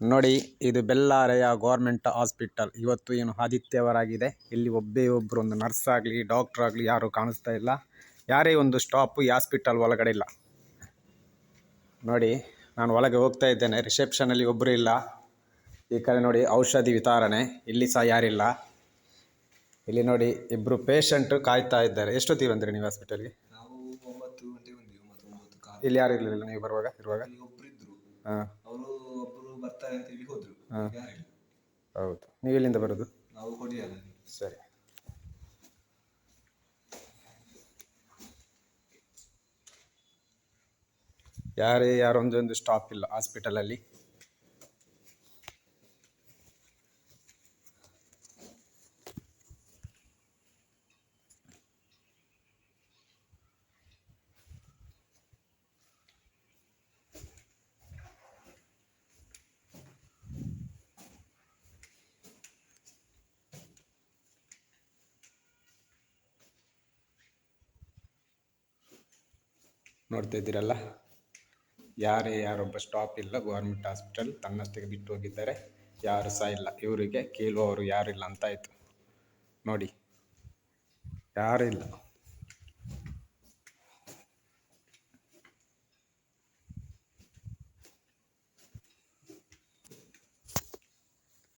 ನೋಡಿ ಇದು ಬೆಲ್ಲಾರೆಯ government hospital ಇವತ್ತು ಏನು ಆದಿತ್ಯವಾರಾಗಿದೆ? ಇಲ್ಲಿ ಒಬ್ಬೇ ಒಬ್ಬರು ಒಂದು ನರ್ಸ್ ಆಗಲಿ ಡಾಕ್ಟರ್ ಆಗಲಿ ಯಾರು ಕಾಣಿಸ್ತಾ ಇಲ್ಲ. ಯಾರೇ ಒಂದು ಸ್ಟಾಪ್ ಈ ಹಾಸ್ಪಿಟಲ್ ಒಳಗಡೆ ಇಲ್ಲ. ನೋಡಿ ನಾನು ಒಳಗೆ ಹೋಗ್ತಾ ಇದ್ದೇನೆ. ರಿಸೆಪ್ಷನಲ್ಲಿ ಒಬ್ಬರು ಇಲ್ಲ. ಈ ಕಡೆ ನೋಡಿ ಔಷಧಿ ವಿತರಣೆ. ಇಲ್ಲಿ ಸಹ ಯಾರಿಲ್ಲ. ಇಲ್ಲಿ ನೋಡಿ ಇಬ್ಬರು ಪೇಷಂಟ್ ಕಾಯ್ತಾ ಇದ್ದಾರೆ. ಎಷ್ಟೊತ್ತಿಗೆ ಬಂದ್ರಿ ನೀವು ಹಾಸ್ಪಿಟಲ್ಗೆ ಇಲ್ಲಿ ಯಾರು ಇರಲಿಲ್ಲ ನೀವು ಬರುವಾಗ ಇರುವಾಗ? ಹಾಂ. ಅಂತ ಹೇಳಿ ಹೋದ್ರು ಯಾರಿಲ್ಲ ಹೌದು. ನೀವು ಎಲ್ಲಿಂದ ಬರೋದು? ನಾವು ಹೊಡಿಯಲ್ಲ ಸರಿ. ಯಾರೇ ಯಾರೊಂದೊಂದು ಸ್ಟಾಪ್ ಇಲ್ಲ ಹಾಸ್ಪಿಟಲಲ್ಲಿ ನೋಡ್ತಾ ಇದ್ದೀರಲ್ಲ? ಯಾರೇ ಯಾರೊಬ್ಬ ಸ್ಟಾಪ್ ಇಲ್ಲ ಗೌರ್ಮೆಂಟ್ ಹಾಸ್ಪಿಟಲ್ ತನ್ನಷ್ಟಕ್ಕೆ ಬಿಟ್ಟು ಹೋಗಿದ್ದಾರೆ. ಯಾರು ಸಹ ಇಲ್ಲ. ಇವರಿಗೆ ಕೇಳುವವರು ಯಾರಿಲ್ಲ ಅಂತಾಯಿತು ನೋಡಿ, ಯಾರೂ ಇಲ್ಲ.